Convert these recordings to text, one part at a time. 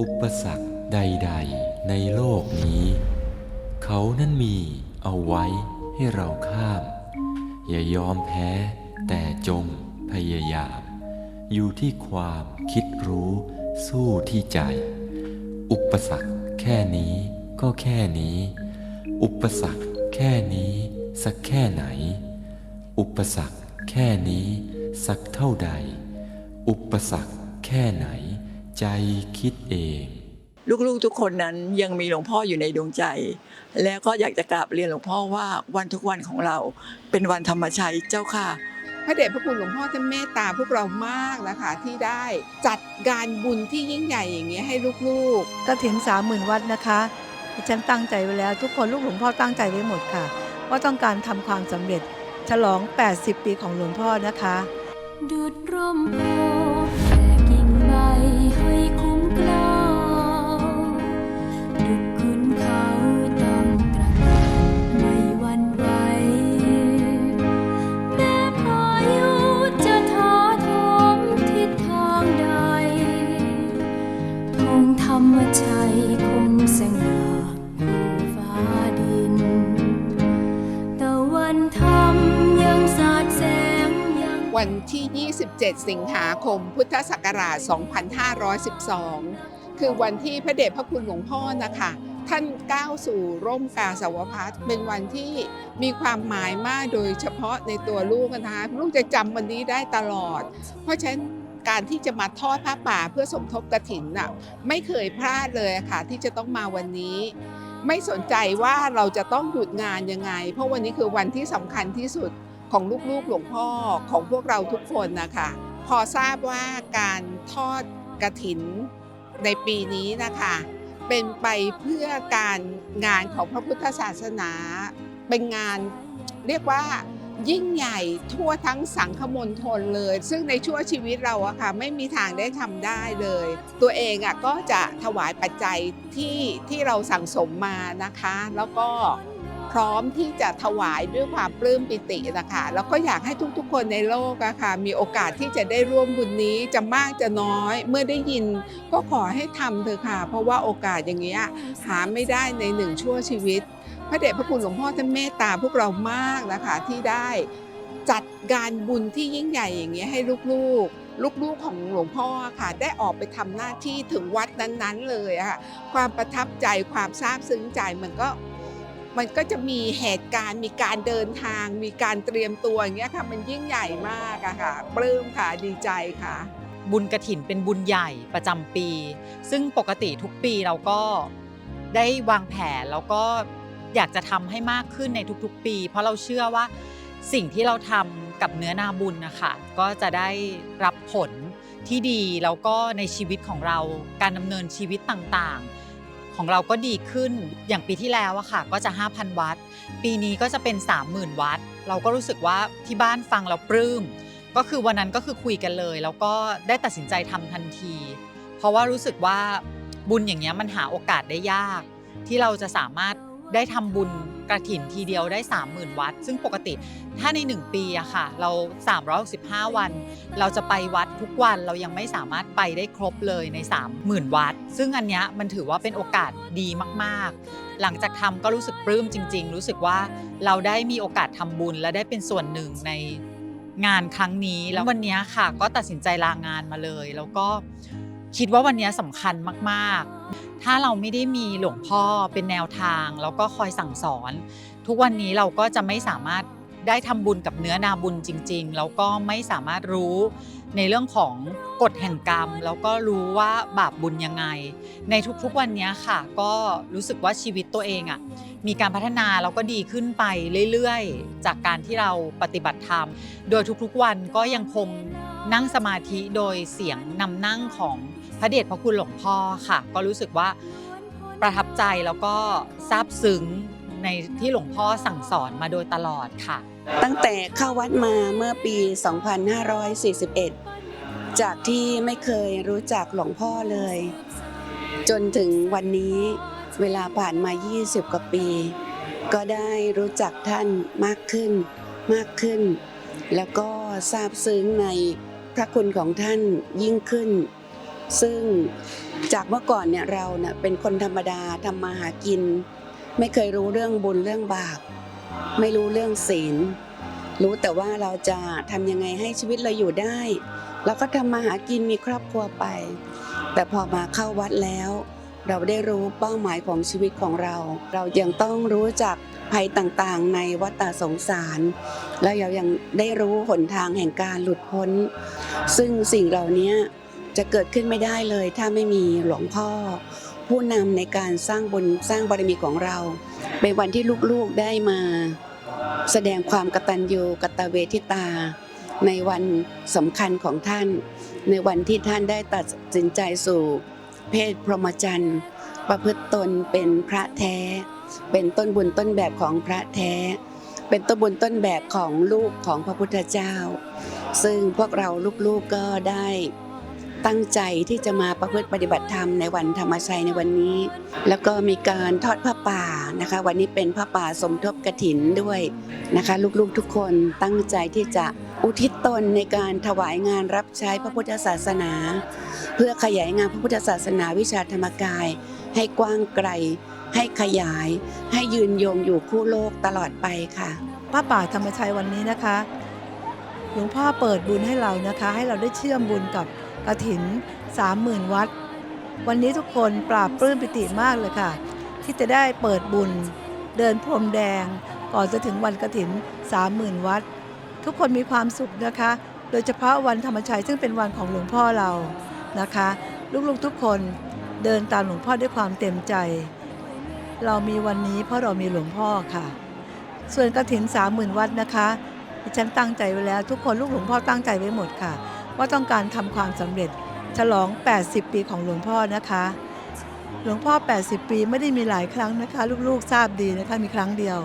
อุปสรรคใด ๆ ในโลกนี้ เขานั้นมีเอาไว้ให้เราข้าม อย่ายอมแพ้แต่จงพยายาม อยู่ที่ความคิดรู้สู้ที่ใจ อุปสรรคแค่นี้ก็แค่นี้ อุปสรรคแค่นี้สักแค่ไหน อุปสรรคแค่นี้สักเท่าใด อุปสรรคแค่ไหน ใจคิดเอง ลูกๆทุกคนนั้นยังมีหลวงพ่ออยู่ในดวงใจ แล้วก็อยากจะกราบเรียนหลวงพ่อว่าวันทุกวันของเราเป็นวันธรรมชัยเจ้าค่ะ พระเดชพระคุณหลวงพ่อท่านเมตตาพวกเรามากนะคะที่ได้จัดการบุญที่ยิ่งใหญ่อย่างนี้ยให้ลูกๆกระถินสามหมื่นวัดนะคะดิฉันตั้งใจไว้แล้ว ทุกคนลูกหลวงพ่อตั้งใจไว้หมดค่ะ ว่าต้องการทำความสำเร็จ ฉลอง 80 ปีของหลวงพ่อนะคะ ดุดร่มโพ 27สิงหาคม พุทธศักราช 2512 คือวันที่พระเดชพระคุณหลวงพ่อนะคะ ท่านก้าวสู่ร่มกาสาวพัฒเป็นวันที่มีความหมายมากโดยเฉพาะในตัวลูกนะคะ ลูกจะจำวันนี้ได้ตลอด เพราะฉะนั้นการที่จะมาทอดผ้าป่าเพื่อสมทบกระถินน่ะไม่เคยพลาดเลยค่ะ ที่จะต้องมาวันนี้ ไม่สนใจว่าเราจะต้องหยุดงานยังไง เพราะวันนี้คือวันที่สำคัญที่สุด ของลูกๆหลวงพ่อของพวกเราทุกคนนะคะพอทราบว่าการทอดกระถินในปีนี้นะคะ เป็นไปเพื่อการงานของพระพุทธศาสนา เป็นงานเรียกว่ายิ่งใหญ่ทั่วทั้งสังคมณฑลเลย ซึ่งในชั่วชีวิตเราอะค่ะไม่มีทางได้ทำได้เลย ตัวเองอะก็จะถวายปัจจัยที่ที่เราสั่งสมมานะคะ แล้วก็ พร้อมที่จะถวายด้วยความปลื้มปิตินะคะแล้วก็อยากให้ทุกๆ คนในโลกอะค่ะมีโอกาสที่จะได้ร่วมบุญนี้จะมากจะน้อย เมื่อได้ยินก็ขอให้ทำเถอะค่ะ เพราะว่าโอกาสอย่างเงี้ยหาไม่ได้ในหนึ่งชั่วชีวิต พระเดชพระคุณหลวงพ่อท่านเมตตาพวกเรามากนะคะที่ได้จัดการบุญที่ยิ่งใหญ่อย่างเงี้ยให้ลูกๆลูกๆของหลวงพ่อค่ะได้ออกไปทำหน้าที่ถึงวัดนั้นๆเลยค่ะความประทับใจความซาบซึ้งใจมันก็ มันก็จะมีเหตุการณ์มีการเดินทาง มีการเตรียมตัวอย่างเงี้ยค่ะ มันยิ่งใหญ่มากอะค่ะ ปลื้มค่ะดีใจค่ะ บุญกระถินเป็นบุญใหญ่ประจำปี ซึ่งปกติทุกปีเราก็ได้วางแผนแล้วก็อยากจะทำให้มากขึ้นในทุกๆปี เพราะเราเชื่อว่าสิ่งที่เราทำกับเนื้อนาบุญนะคะก็จะได้รับผลที่ดีแล้วก็ในชีวิตของเราการดำเนินชีวิตต่างๆ ของเราก็ดีขึ้นอย่างปีที่แล้วอะค่ะก็จะ 5,000 วัตต์ ปีนี้ก็จะเป็น 30,000 วัตต์ เราก็รู้สึกว่าที่บ้านฟังเราปลื้ม ก็คือวันนั้นก็คือคุยกันเลย แล้วก็ได้ตัดสินใจทำทันที เพราะว่ารู้สึกว่าบุญอย่างเงี้ยมันหาโอกาสได้ยาก ที่เราจะสามารถได้ทำบุญ กระถินทีเดียวได้ 30,000 วัตต์ซึ่งปกติถ้าใน 1 ปีอะค่ะ เรา 365 วัน เราจะไปวัดทุกวันเรายังไม่สามารถไปได้ครบเลยใน 30,000 วัตต์ซึ่งอันเนี้ยมันถือว่าเป็นโอกาสดีมากๆ หลังจากทำก็รู้สึกปลื้มจริง ๆ รู้สึกว่าเราได้มีโอกาสทำบุญและได้เป็นส่วนหนึ่งในงานครั้งนี้แล้ววันเนี้ยค่ะ ก็ตัดสินใจลางานมาเลย แล้วก็ คิดว่าวันนี้สำคัญมากๆ ถ้าเราไม่ได้มีหลวงพ่อเป็นแนวทาง แล้วก็คอยสั่งสอน ทุกวันนี้เราก็จะไม่สามารถได้ทำบุญกับเนื้อนาบุญจริง ๆ แล้วก็ไม่สามารถรู้ในเรื่องของกฎแห่งกรรม แล้วก็รู้ว่าบาปบุญยังไง ในทุกๆวันนี้ค่ะ ก็รู้สึกว่าชีวิตตัวเองอะมีการพัฒนาแล้วก็ดีขึ้นไปเรื่อยๆ จากการที่เราปฏิบัติธรรม โดยทุกๆวันก็ยังคงนั่งสมาธิโดยเสียงนำนั่งของ พระเดชพระคุณหลวงพ่อค่ะ ก็รู้สึกว่าประทับใจแล้วก็ซาบซึ้งในที่หลวงพ่อสั่งสอนมาโดยตลอดค่ะ ตั้งแต่เข้าวัดมาเมื่อปี 2541 จากที่ไม่เคยรู้จักหลวงพ่อเลย จนถึงวันนี้เวลาผ่านมา 20 กว่าปี ก็ได้รู้จักท่านมากขึ้นมากขึ้น แล้วก็ซาบซึ้งในพระคุณของท่านยิ่งขึ้น ซึ่งจากเมื่อก่อนเนี่ยเราเนี่ยเป็นคนธรรมดาทำมาหากิน ไม่เคยรู้เรื่องบุญเรื่องบาป ไม่รู้เรื่องศีล รู้แต่ว่าเราจะทำยังไงให้ชีวิตเราอยู่ได้ เราก็ทำมาหากินมีครอบครัวไป แต่พอมาเข้าวัดแล้ว เราได้รู้เป้าหมายของชีวิตของเรา เรายังต้องรู้จักภัยต่างๆ ในวัฏสงสาร และเรายังได้รู้หนทางแห่งการหลุดพ้น ซึ่งสิ่งเหล่านี้ จะเกิดขึ้นไม่ได้เลย ถ้าไม่มีหลวงพ่อ ผู้นำในการสร้างบุญสร้างบารมีของเราเป็นวันที่ลูกๆได้มา แสดงความกตัญญูกตเวทิตา ในวันสำคัญของท่าน ในวันที่ท่านได้ตัดสินใจสู่เพศพรหมจรรย์ ประพฤติตนเป็นพระแท้ เป็นต้นบุญต้นแบบของพระแท้ เป็นต้นบุญต้นแบบของลูกของพระพุทธเจ้า ซึ่งพวกเราลูกๆก็ได้ ตั้งใจที่จะมาประพฤติปฏิบัติธรรมในวันธรรมชัยในวันนี้ แล้วก็มีการทอดผ้าป่านะคะ วันนี้เป็นผ้าป่าสมทบกฐินด้วยนะคะ ลูกๆทุกคนตั้งใจที่จะอุทิศตนในการถวายงานรับใช้พระพุทธศาสนา เพื่อขยายงานพระพุทธศาสนาวิชาธรรมกาย ให้กว้างไกล ให้ขยาย ให้ยืนยงอยู่คู่โลกตลอดไปค่ะ พระป่าธรรมชัยวันนี้นะคะ ลวงพ่อเปิดบุญให้เรานะคะ ให้เราได้เชื่อมบุญกับกระถิน30,000 วัด วันนี้ทุกคนปราบปลื้มปิติมากเลยค่ะ ที่จะได้เปิดบุญ เดินพรมแดง ก่อนจะถึงวันกระถิน30,000 วัด ทุกคนมีความสุขนะคะ โดยเฉพาะวันธรรมชัยซึ่งเป็นวันของหลวงพ่อเรานะคะลูกๆทุกคนเดินตามหลวงพ่อด้วยความเต็มใจ เรามีวันนี้เพราะเรามีหลวงพ่อค่ะ ส่วนกระถินสามหมื่นวัดนะคะ ดิฉันตั้งใจไว้แล้ว ทุกคนลูกหลวงพ่อตั้งใจไว้หมดค่ะ ว่าต้องการทำความสำเร็จ ฉลอง 80 ปีของหลวงพ่อนะคะ หลวงพ่อ 80 ปีไม่ได้มีหลายครั้งนะคะ ลูกๆทราบดีนะคะมีครั้งเดียว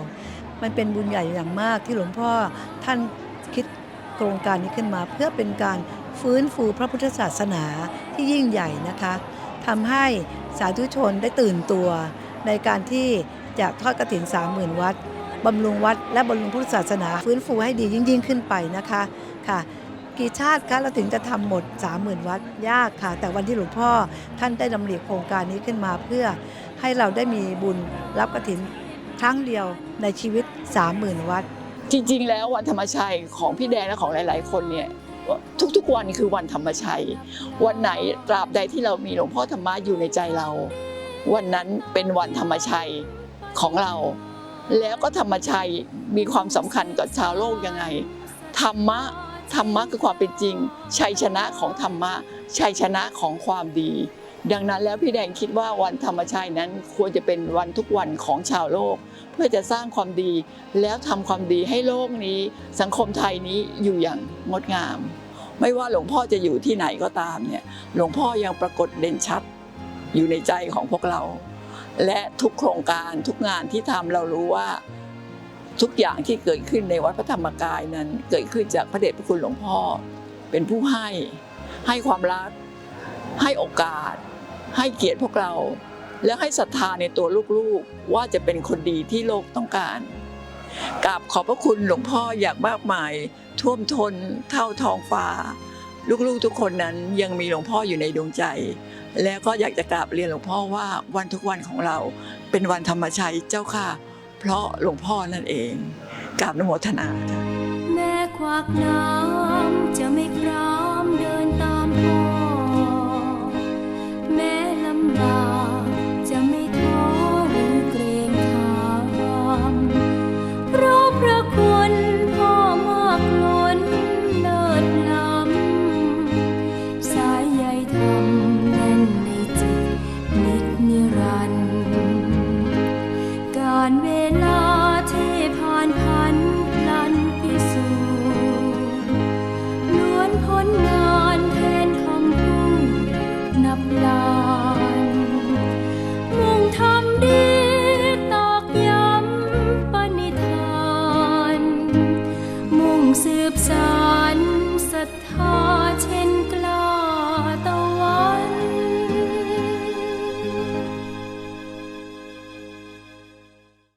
มันเป็นบุญใหญ่อย่างมากที่หลวงพ่อท่านคิดโครงการนี้ขึ้นมา เพื่อเป็นการฟื้นฟูพระพุทธศาสนาที่ยิ่งใหญ่นะคะทำให้สาธุชนได้ตื่นตัว ในการที่จะทอดกระถิน30,000 วัด บำรุงวัดและบำรุงพุทธศาสนา ฟื้นฟูให้ดียิ่งยิ่งขึ้นไปนะคะค่ะ กี่ชาติคะเราถึงจะทำหมด 30,000 วัดยากค่ะ แต่วันที่หลวงพ่อท่านได้ดำริโครงการนี้ขึ้นมาเพื่อให้เราได้มีบุญรับกระถินครั้งเดียวในชีวิต 30,000 วัด จริง ๆ แล้ววันธรรมชัยของพี่แดงและของหลาย ๆ คนเนี่ยทุกๆวันคือวันธรรมชัย วันไหนตราบใดที่เรามีหลวงพ่อธรรมะอยู่ในใจเรา วันนั้นเป็นวันธรรมชัยของเรา แล้วก็ธรรมชัยมีความสำคัญกับชาวโลกยังไง ธรรมะธรรมะคือความเป็นจริง ชัยชนะของธรรมะ ชัยชนะของความดี ดังนั้นแล้วพี่แดงคิดว่าวันธรรมชัยนั้นควรจะเป็นวันทุกวันของชาวโลก เพื่อจะสร้างความดี แล้วทำความดีให้โลกนี้ สังคมไทยนี้อยู่อย่างงดงาม ไม่ว่าหลวงพ่อจะอยู่ที่ไหนก็ตามเนี่ยหลวงพ่อยังปรากฏเด่นชัด อยู่ในใจของพวกเรา และทุกโครงการทุกงานที่ทำเรารู้ว่าทุกอย่างที่เกิดขึ้นในวัดพระธรรมกายนั้น เกิดขึ้นจากพระเดชพระคุณหลวงพ่อ เป็นผู้ให้ให้ความรัก ให้โอกาส ให้เกียรติพวกเรา และให้ศรัทธาในตัวลูกๆ ว่าจะเป็นคนดีที่โลกต้องการกราบขอบพระคุณหลวงพ่ออย่างมากมาย ท่วมทนเท่าทองฟ้า ลูกๆทุกคนนั้นยังมีหลวงพ่ออยู่ในดวงใจ แล้วก็อยากจะกราบเรียนหลวงพ่อว่าวันทุกวันของเราเป็นวันธรรมชัยเจ้าค่ะ เพราะหลวงพ่อนั่นเองกราบนโมทนาค่ะแม่ควักน้ำจะไม่ครา